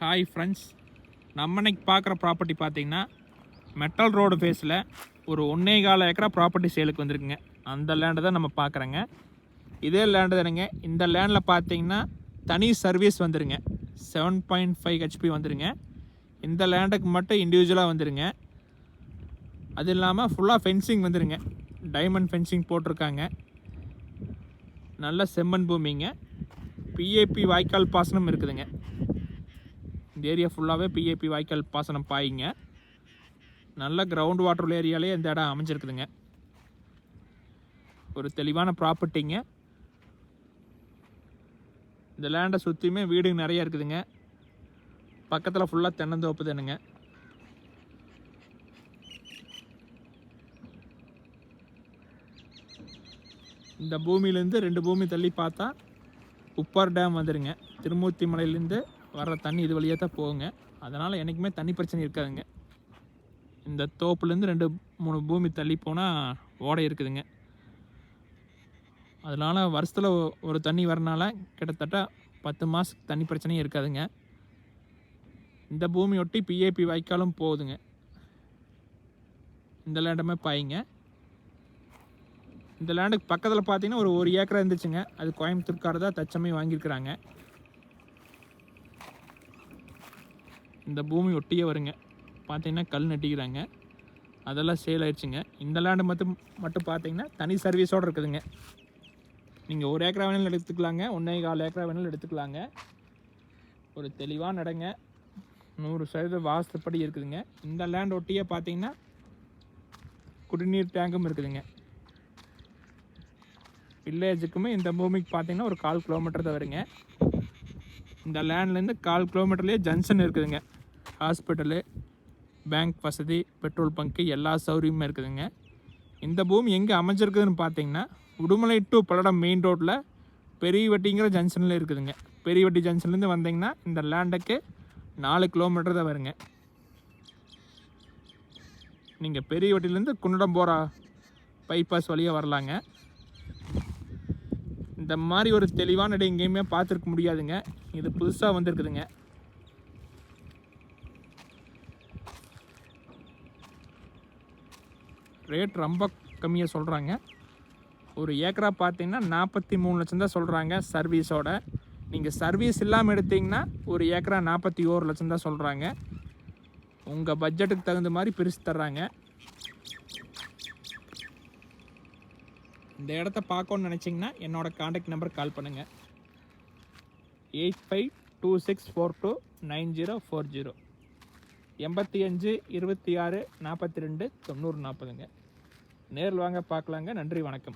Hi friends நம்ம இன்னைக்கு பார்க்குற ப்ராப்பர்ட்டி பார்த்தீங்கன்னா மெட்டல் ரோடு ஃபேஸில் ஒரு ஒன்றே கால ஏக்கரா ப்ராப்பர்ட்டி சேலுக்கு வந்திருக்குங்க. அந்த லேண்டை தான் நம்ம பார்க்குறோங்க. இதே லேண்டு தானுங்க. இந்த லேண்டில் பார்த்தீங்கன்னா தனி சர்வீஸ் வந்துருங்க. செவன் பாயிண்ட் ஃபைவ் ஹெச்பி வந்துருங்க. இந்த லேண்டுக்கு மட்டும் இண்டிவிஜுவலாக வந்துருங்க. அது இல்லாமல் ஃபுல்லாக ஃபென்சிங் வந்துருங்க. டைமண்ட் ஃபென்சிங் போட்டிருக்காங்க. நல்ல செம்மண் பூமிங்க. பிஏபி வாய்க்கால் பாசனம் இருக்குதுங்க. இந்த ஏரியா ஃபுல்லாகவே பிஏபி வாய்க்கால் பாசனம் பாயிங்க. நல்ல கிரவுண்ட் வாட்டர் உள்ள ஏரியாலே இந்த இடம் அமைஞ்சிருக்குதுங்க. ஒரு தெளிவான ப்ராப்பர்ட்டிங்க இந்த லேண்டை சுற்றியுமே வீடுங்க நிறைய இருக்குதுங்க. பக்கத்தில் ஃபுல்லாக தென்னந்தோப்பு தானுங்க. இந்த பூமியிலேருந்து ரெண்டு பூமி தள்ளி பார்த்தா உப்பார் டேம் வந்துடுங்க திருமூர்த்தி மலையிலேருந்து வர்ற தண்ணி இது வழியாக தான் போகுங்க. அதனால் என்றைக்குமே தண்ணி பிரச்சனை இருக்காதுங்க. இந்த தோப்புலேருந்து ரெண்டு மூணு பூமி தள்ளி போனால் ஓடை இருக்குதுங்க. அதனால் வருஷத்தில் ஒரு தண்ணி வரனால கிட்டத்தட்ட பத்து மாதத்துக்கு தண்ணி பிரச்சனையும் இருக்காதுங்க. இந்த பூமி ஒட்டி பிஏபி வாய்க்காலும் போகுதுங்க. இந்த லேண்டமே பாயிங்க. இந்த லேண்டுக்கு பக்கத்தில் பார்த்தீங்கன்னா ஒரு ஒரு ஏக்கரா இருந்துச்சுங்க. அது கோயம்புத்தூர்காரர் தான் தச்சமே வாங்கியிருக்கிறாங்க இந்த பூமி ஒட்டியே வருங்க. பார்த்தீங்கன்னா கல் நட்டிக்கிறாங்க. அதெல்லாம் சேல் ஆயிடுச்சுங்க. இந்த லேண்டு மட்டும் மட்டும் பார்த்தீங்கன்னா தனி சர்வீஸோடு இருக்குதுங்க. நீங்கள் ஒரு ஏக்கரா வேணாலும் எடுத்துக்கலாங்க. ஒன்றே கால் ஏக்கரா வேணாலும் எடுத்துக்கலாங்க. ஒரு தெளிவாக நடங்க. நூறு சதவீத வாசப்படி இருக்குதுங்க. இந்த லேண்ட் ஒட்டியே பார்த்தீங்கன்னா குடிநீர் டேங்கும் இருக்குதுங்க. வில்லேஜுக்குமே இந்த பூமிக்கு பார்த்தீங்கன்னா ஒரு கால் கிலோமீட்டர் தான் வருங்க. இந்த லேண்ட்லேருந்து கால் கிலோமீட்டர்லேயே ஜங்ஷன் இருக்குதுங்க. ஹாஸ்பிட்டலு பேங்க் வசதி பெட்ரோல் பங்க்கு எல்லா சௌகரியமும் இருக்குதுங்க. இந்த பூமி எங்கே அமைஞ்சிருக்குதுன்னு பார்த்தீங்கன்னா உடுமலை டு பல்லடம் மெயின் ரோட்டில் பெரியவட்டிங்கிற ஜங்ஷனில் இருக்குதுங்க. பெரியவட்டி ஜங்ஷன்லேருந்து வந்தீங்கன்னா இந்த லேண்டுக்கு நாலு கிலோமீட்டர் தான் வருங்க. நீங்கள் பெரியவட்டிலேருந்து குன்னடம் போகிற பைபாஸ் வழியாக வரலாங்க. இந்த மாதிரி ஒரு தெளிவான இடம் எங்கேயுமே பார்த்துருக்க முடியாதுங்க. இது புதுசாக வந்திருக்குதுங்க. ரேட் ரொம்ப கம்மியாக சொல்கிறாங்க ஒரு ஏக்கரா பார்த்தீங்கன்னா நாற்பத்தி மூணு லட்சம் தான் சொல்கிறாங்க சர்வீஸோட நீங்கள் சர்வீஸ் இல்லாமல் எடுத்தீங்கன்னா ஒரு ஏக்கரா நாற்பத்தி ஓரு லட்சம் தான் சொல்கிறாங்க உங்கள் பட்ஜெட்டுக்கு தகுந்த மாதிரி பிரித்து தர்றாங்க. இந்த இடத்த பார்க்கணுன்னு நினச்சிங்கன்னா என்னோடய காண்டாக்ட் நம்பர் கால் பண்ணுங்கள் eight five two six four two nine zero four zero எண்பத்தி அஞ்சு இருபத்தி ஆறு நாற்பத்தி ரெண்டு தொண்ணூறு நாற்பதுங்க. நேரில் வாங்க பார்க்கலாங்க. நன்றி வணக்கம்.